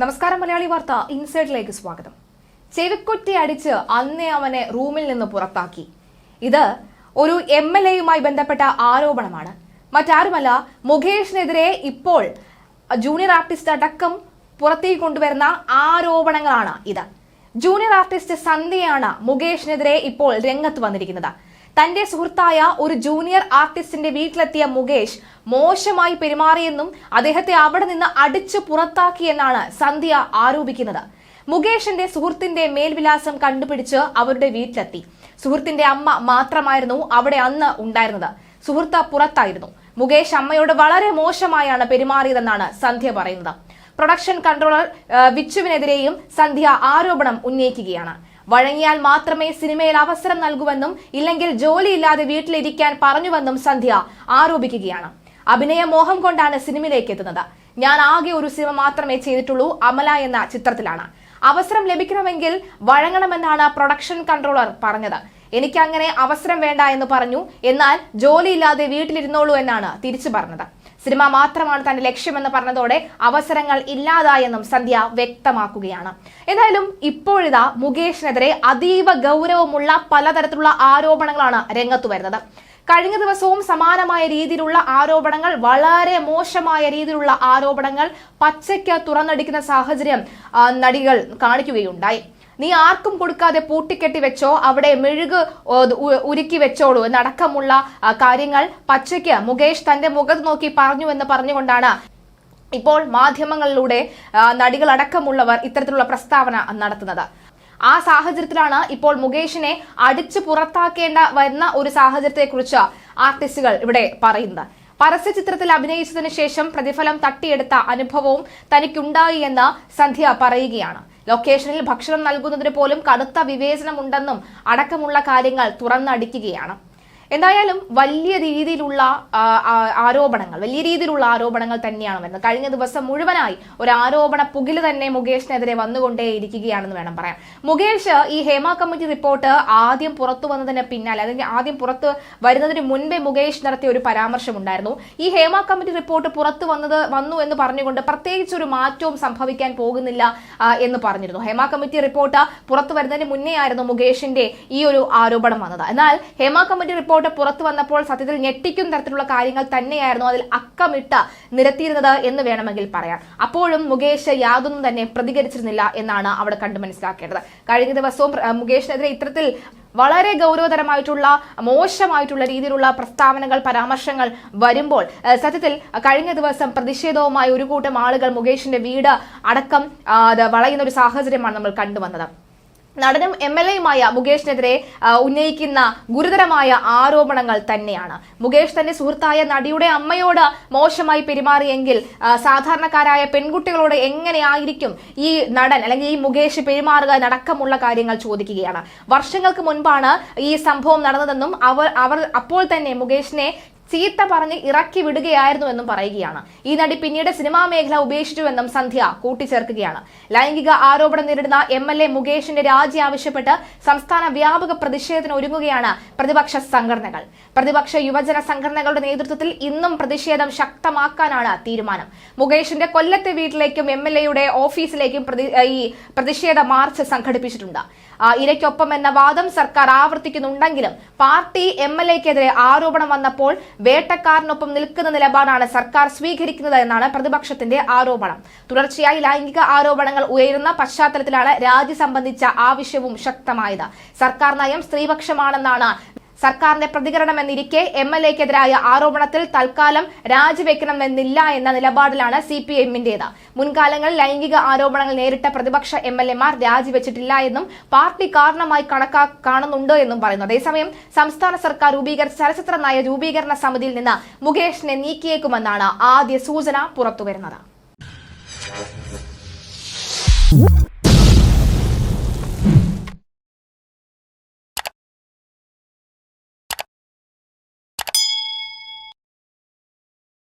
നമസ്കാരം മലയാളി വാർത്ത ഇൻസൈഡിലേക്ക് സ്വാഗതം. ചെവിക്കുറ്റി അടിച്ച് അന്നേ അവനെ റൂമിൽ നിന്ന് പുറത്താക്കി. ഇത് ഒരു എം എൽ എയുമായി ബന്ധപ്പെട്ട ആരോപണമാണ്. മറ്റാരുമല്ല മുകേഷിനെതിരെ ഇപ്പോൾ ജൂനിയർ ആർട്ടിസ്റ്റ് അടക്കം പുറത്തേക്ക് കൊണ്ടുവരുന്ന ആരോപണങ്ങളാണ് ഇത്. ജൂനിയർ ആർട്ടിസ്റ്റ് സന്ധ്യയാണ് മുകേഷിനെതിരെ ഇപ്പോൾ രംഗത്ത് വന്നിരിക്കുന്നത്. തന്റെ സുഹൃത്തായ ഒരു ജൂനിയർ ആർട്ടിസ്റ്റിന്റെ വീട്ടിലെത്തിയ മുകേഷ് മോശമായി പെരുമാറിയെന്നും അദ്ദേഹത്തെ അവിടെ നിന്ന് അടിച്ചു പുറത്താക്കിയെന്നാണ് സന്ധ്യ ആരോപിക്കുന്നത്. മുകേഷിന്റെ സുഹൃത്തിന്റെ മേൽവിലാസം കണ്ടുപിടിച്ച് അവരുടെ വീട്ടിലെത്തി. സുഹൃത്തിന്റെ അമ്മ മാത്രമായിരുന്നു അവിടെ അന്ന് ഉണ്ടായിരുന്നത്. സുഹൃത്ത് പുറത്തായിരുന്നു. മുകേഷ് അമ്മയോട് വളരെ മോശമായാണ് പെരുമാറിയതെന്നാണ് സന്ധ്യ പറയുന്നത്. പ്രൊഡക്ഷൻ കൺട്രോളർ വിച്ചുവിനെതിരെയും സന്ധ്യ ആരോപണം ഉന്നയിക്കുകയാണ്. വഴങ്ങിയാൽ മാത്രമേ സിനിമയിൽ അവസരം നൽകുവെന്നും ഇല്ലെങ്കിൽ ജോലിയില്ലാതെ വീട്ടിലിരിക്കാൻ പറഞ്ഞുവെന്നും സന്ധ്യ ആരോപിക്കുകയാണ്. അഭിനയ മോഹം കൊണ്ടാണ് സിനിമയിലേക്ക് എത്തുന്നത്. ഞാൻ ആകെ ഒരു സിനിമ മാത്രമേ ചെയ്തിട്ടുള്ളൂ അമല എന്ന ചിത്രത്തിലാണ്. അവസരം ലഭിക്കണമെങ്കിൽ വഴങ്ങണമെന്നാണ് പ്രൊഡക്ഷൻ കൺട്രോളർ പറഞ്ഞത്. എനിക്ക് അങ്ങനെ അവസരം വേണ്ട എന്ന് പറഞ്ഞു എന്നാൽ ജോലിയില്ലാതെ വീട്ടിലിരുന്നോളൂ എന്നാണ് തിരിച്ചു പറഞ്ഞത്. സിനിമ മാത്രമാണ് തന്റെ ലക്ഷ്യമെന്ന് പറഞ്ഞതോടെ അവസരങ്ങൾ ഇല്ലാതായെന്നും സന്ധ്യ വ്യക്തമാക്കുകയാണ്. എന്തായാലും ഇപ്പോഴിതാ മുകേഷിനെതിരെ അതീവ ഗൗരവമുള്ള പലതരത്തിലുള്ള ആരോപണങ്ങളാണ് രംഗത്തു വരുന്നത്. കഴിഞ്ഞ ദിവസവും സമാനമായ രീതിയിലുള്ള ആരോപണങ്ങൾ വളരെ മോശമായ രീതിയിലുള്ള ആരോപണങ്ങൾ പച്ചയ്ക്ക് തുറന്നടിക്കുന്ന സാഹചര്യം നടികൾ കാണിക്കുകയുണ്ടായി. നീ ആർക്കും കൊടുക്കാതെ പൂട്ടിക്കെട്ടി വെച്ചോ അവിടെ മെഴുക് ഉരുക്കി വെച്ചോളൂ എന്നടക്കമുള്ള കാര്യങ്ങൾ പച്ചയ്ക്ക് മുകേഷ് തന്റെ മുഖത്ത് നോക്കി പറഞ്ഞു എന്ന് പറഞ്ഞുകൊണ്ടാണ്. ഇപ്പോൾ മാധ്യമങ്ങളിലൂടെ നടികളടക്കമുള്ളവർ ഇത്തരത്തിലുള്ള പ്രസ്താവന നടത്തുന്നത്. ആ സാഹചര്യത്തിലാണ് ഇപ്പോൾ മുകേഷിനെ അടിച്ചു പുറത്താക്കേണ്ട വരുന്ന ഒരു സാഹചര്യത്തെക്കുറിച്ച് ആർട്ടിസ്റ്റുകൾ ഇവിടെ പറയുന്നത്. പരസ്യ ചിത്രത്തിൽ അഭിനയിച്ചതിനു ശേഷം പ്രതിഫലം തട്ടിയെടുത്ത അനുഭവവും തനിക്കുണ്ടായി എന്ന് സന്ധ്യ പറയുകയാണ്. ലൊക്കേഷനിൽ ഭക്ഷണം നൽകുന്നതിന് പോലും കടുത്ത വിവേചനമുണ്ടെന്നും അടക്കമുള്ള കാര്യങ്ങൾ തുറന്നടിക്കുകയാണ്. എന്തായാലും വലിയ രീതിയിലുള്ള ആരോപണങ്ങൾ വലിയ രീതിയിലുള്ള ആരോപണങ്ങൾ തന്നെയാണ് വരുന്നത്. കഴിഞ്ഞ ദിവസം മുഴുവനായി ഒരു ആരോപണ പുകിൽ തന്നെ മുകേഷിനെതിരെ വന്നുകൊണ്ടേയിരിക്കുകയാണെന്ന് വേണം പറയാൻ. മുകേഷ് ഈ ഹേമ കമ്മിറ്റി റിപ്പോർട്ട് ആദ്യം പുറത്തു വന്നതിന് പിന്നാലെ അല്ലെങ്കിൽ ആദ്യം പുറത്ത് വരുന്നതിന് മുൻപേ മുകേഷ് നടത്തിയ ഒരു പരാമർശമുണ്ടായിരുന്നു. ഈ ഹേമ കമ്മിറ്റി റിപ്പോർട്ട് പുറത്തു വന്നത് വന്നു എന്ന് പറഞ്ഞുകൊണ്ട് പ്രത്യേകിച്ച് ഒരു മാറ്റവും സംഭവിക്കാൻ പോകുന്നില്ല എന്ന് പറഞ്ഞിരുന്നു. ഹേമ കമ്മിറ്റി റിപ്പോർട്ട് പുറത്തു വരുന്നതിന് മുന്നേ ആയിരുന്നു മുകേഷിന്റെ ഈ ഒരു ആരോപണം വന്നത്. എന്നാൽ ഹേമ കമ്മിറ്റി റിപ്പോർട്ട് പുറത്തു വന്നപ്പോൾ സത്യത്തിൽ ഞെട്ടിക്കുന്ന തരത്തിലുള്ള കാര്യങ്ങൾ തന്നെയായിരുന്നു അതിൽ അക്കമിട്ട് നിരത്തിയിരുന്നത് എന്ന് വേണമെങ്കിൽ പറയാം. അപ്പോഴും മുകേഷ് യാതൊന്നും തന്നെ പ്രതികരിച്ചിരുന്നില്ല എന്നാണ് അവിടെ കണ്ടു മനസ്സിലാക്കേണ്ടത്. കഴിഞ്ഞ ദിവസവും മുകേഷിനെതിരെ ഇത്തരത്തിൽ വളരെ ഗൗരവതരമായിട്ടുള്ള മോശമായിട്ടുള്ള രീതിയിലുള്ള പ്രസ്താവനകൾ പരാമർശങ്ങൾ വരുമ്പോൾ സത്യത്തിൽ കഴിഞ്ഞ ദിവസം പ്രതിഷേധവുമായി ഒരു കൂട്ടം ആളുകൾ മുകേഷിന്റെ വീട് അടക്കം വളയുന്ന ഒരു സാഹചര്യമാണ് നമ്മൾ കണ്ടുവന്നത്. നടനും എം എൽ എയുമായ മുകേഷിനെതിരെ ഉന്നയിക്കുന്ന ഗുരുതരമായ ആരോപണങ്ങൾ തന്നെയാണ്. മുകേഷ് തന്റെ സുഹൃത്തായ നടിയുടെ അമ്മയോട് മോശമായി പെരുമാറിയെങ്കിൽ സാധാരണക്കാരായ പെൺകുട്ടികളോട് എങ്ങനെയായിരിക്കും ഈ നടൻ അല്ലെങ്കിൽ ഈ മുകേഷ് പെരുമാറുക നടക്കമുള്ള കാര്യങ്ങൾ ചോദിക്കുകയാണ്. വർഷങ്ങൾക്ക് മുൻപാണ് ഈ സംഭവം നടന്നതെന്നും അവർ അവർ അപ്പോൾ തന്നെ മുകേഷിനെ ചീത്ത പറഞ്ഞ് ഇറക്കി വിടുകയായിരുന്നു എന്നും പറയുകയാണ്. ഈ നടി പിന്നീട് സിനിമാ മേഖല ഉപേക്ഷിച്ചുവെന്നും സന്ധ്യ കൂട്ടിച്ചേർക്കുകയാണ്. ലൈംഗിക ആരോപണം നേരിടുന്ന എം എൽ എ മുകേഷിന്റെ രാജി ആവശ്യപ്പെട്ട് സംസ്ഥാന വ്യാപക പ്രതിഷേധത്തിന് ഒരുങ്ങുകയാണ് പ്രതിപക്ഷ സംഘടനകൾ. പ്രതിപക്ഷ യുവജന സംഘടനകളുടെ നേതൃത്വത്തിൽ ഇന്നും പ്രതിഷേധം ശക്തമാക്കാനാണ് തീരുമാനം. മുകേഷിന്റെ കൊല്ലത്തെ വീട്ടിലേക്കും എം എൽ എയുടെ ഓഫീസിലേക്കും ഈ പ്രതിഷേധ മാർച്ച് സംഘടിപ്പിച്ചിട്ടുണ്ട്. ഇരയ്ക്കൊപ്പം എന്ന വാദം സർക്കാർ ആവർത്തിക്കുന്നുണ്ടെങ്കിലും പാർട്ടി എം എൽ എക്കെതിരെ ആരോപണം വന്നപ്പോൾ വേട്ടക്കാരനൊപ്പം നിൽക്കുന്ന നിലപാടാണ് സർക്കാർ സ്വീകരിക്കുന്നത് എന്നാണ് പ്രതിപക്ഷത്തിന്റെ ആരോപണം. തുടർച്ചയായി ലൈംഗിക ആരോപണങ്ങൾ ഉയരുന്ന പശ്ചാത്തലത്തിലാണ് രാജി സംബന്ധിച്ച ആവശ്യവും ശക്തമായത്. സർക്കാർ നയം സ്ത്രീപക്ഷമാണെന്നാണ് സർക്കാരിന്റെ പ്രതികരണമെന്നിരിക്കെ എം എൽ എക്കെതിരായ ആരോപണത്തിൽ തൽക്കാലം രാജിവെക്കണമെന്നില്ല എന്ന നിലപാടിലാണ് സി പി എമ്മിന്റേത്. മുൻകാലങ്ങളിൽ ലൈംഗിക ആരോപണങ്ങൾ നേരിട്ട പ്രതിപക്ഷ എം എൽ എമാർ രാജിവെച്ചിട്ടില്ല എന്നും പാർട്ടി കാരണമായി കണക്കാ കാണുന്നുണ്ട് എന്നും പറയുന്നു. അതേസമയം സംസ്ഥാന സർക്കാർ രൂപീകരിച്ച ചലച്ചിത്ര നയ രൂപീകരണ സമിതിയിൽ നിന്ന് മുകേഷിനെ നീക്കിയേക്കുമെന്നാണ് ആദ്യ സൂചന പുറത്തുവരുന്നത്.